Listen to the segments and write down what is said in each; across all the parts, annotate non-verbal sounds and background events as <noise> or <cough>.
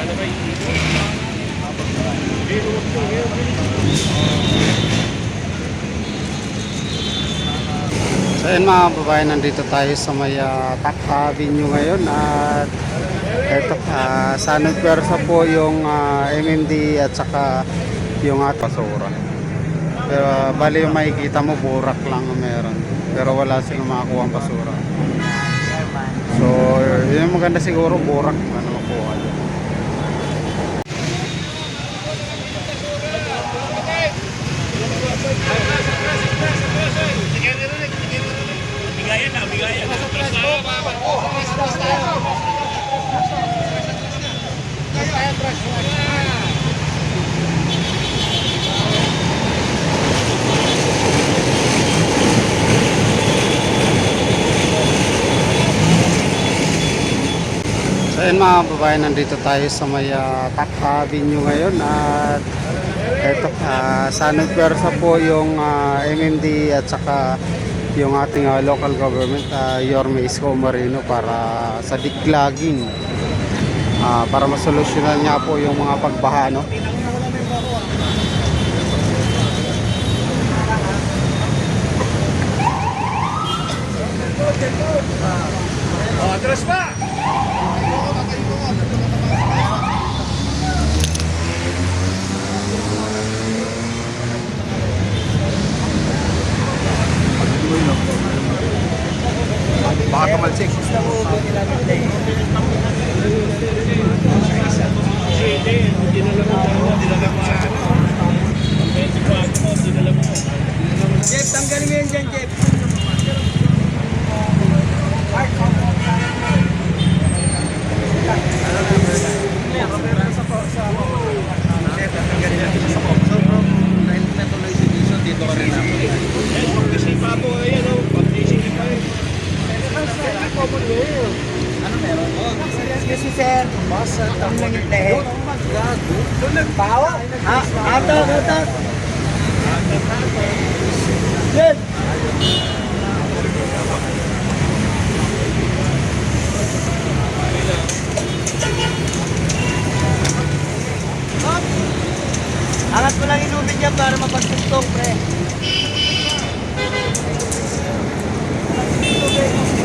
So yun mga babae, nandito tayo sa may uh, Tac Avenue ngayon at eto, uh, sa nagpersa po yung ah, MMD at saka yung at basura. Pero ah, bali yung makikita mo, burak lang ang meron. Pero wala silang makakuha ang basura. So yun maganda siguro, burak na So yun mga babae, nandito tayo sa may uh, Tac Avenue ngayon at eto, uh, sa nagpersa po yung ah, MMD at saka yung ating ah, local government, uh, Yorme Isko Marino para sa diklaging Ah, para masolusyonan niya po yung mga pagbaha no. Oh, atras pa! Baka tumalsik. Jeff, tanggalin mo yan dyan, Jeff. Kasi pa po, ayan o. Pag-ising pa rin. Excuse me, sir. Boss, ang langit lehe. Pao? Ha? Ato, ato. Jeff! Angat mo lang inubin niya para mapagsustok, pre. Basket.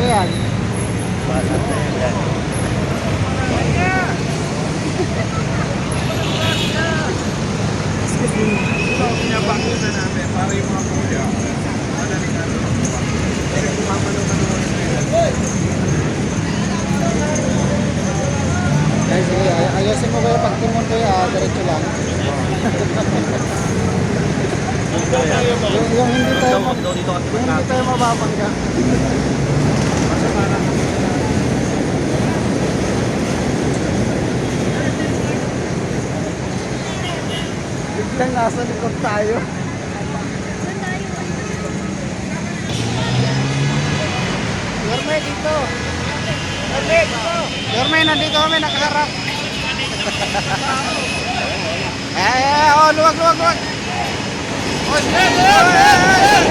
Oy, pare ko yan. Ay, sige, ay- ayusin mo kayo. Pag timon kayo, ah, diretso lang. yung, yung hindi tayo, yung hindi tayo mababangga. Biglang nasa likod tayo. Yorme, dito. Yorme, dito. Yorme, nandito kami, nakaharap. <laughs> eh, eh, oh, luwag, luwag, luwag. Oh, eh, eh, eh, eh, eh.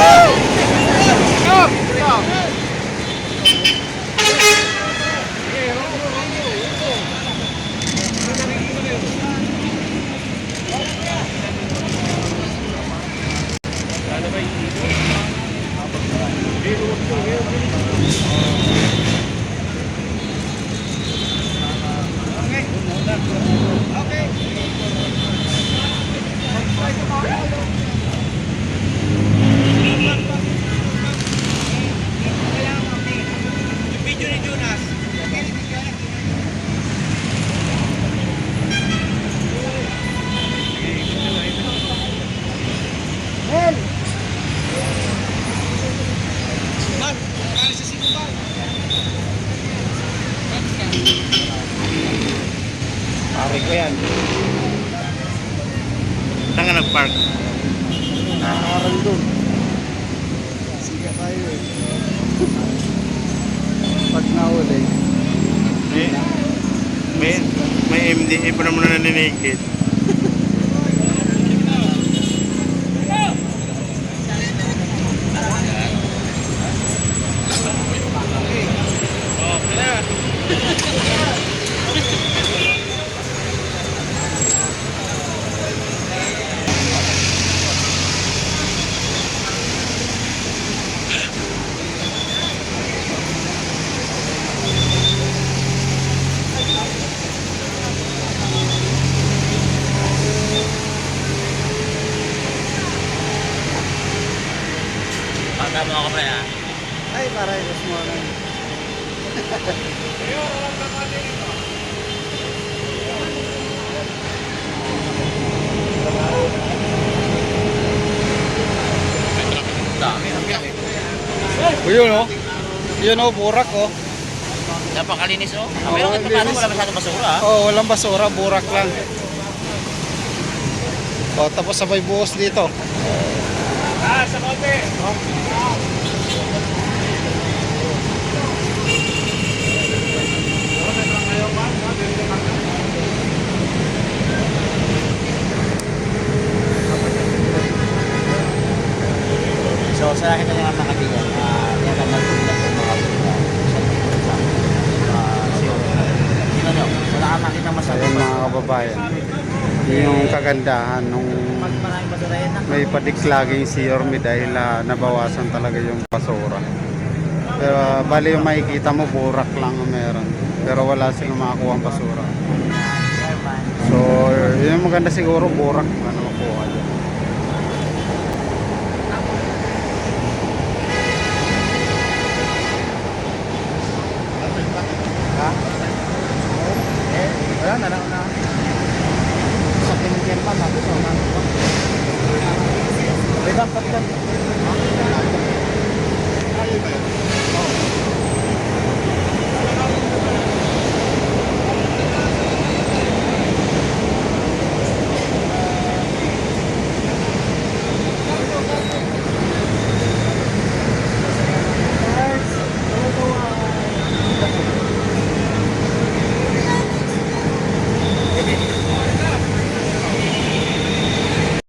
Woo! Stop, Pare ko yan. Saan ka nag-park? Nakakarang doon. Sige tayo eh. Pag nahuli. May, may, may MDA pa naman na naninigit. Mo ako pre ha. Ay, paray, mas mo na. Dami, ang biyak eh. O yun oh. Yun oh, burak oh. Napakalinis oh. Oo, Pero ito paano wala masyadong basura ha. Oh, walang basura, burak lang. Oh, tapos sabay buhos dito. Ah, sa kote. So, sa akin na lang mga kaibigan, ah, yan ang nagtulad ng mga puno. Ah, so, yun ano, wala kang makita. Ayun mga kababayan. Yun yung kagandahan nung Pag maraming basura yan, may padik laging si Yorme dahil ah, nabawasan talaga yung basura. Pero ah, bali yung makikita mo, burak lang ang meron. Pero wala silang makakuha ang basura. So, yun yung maganda siguro, burak na makuha dyan. Ha? Eh, wala na na. Sa pinigyan pa, tapos. May dapat yan.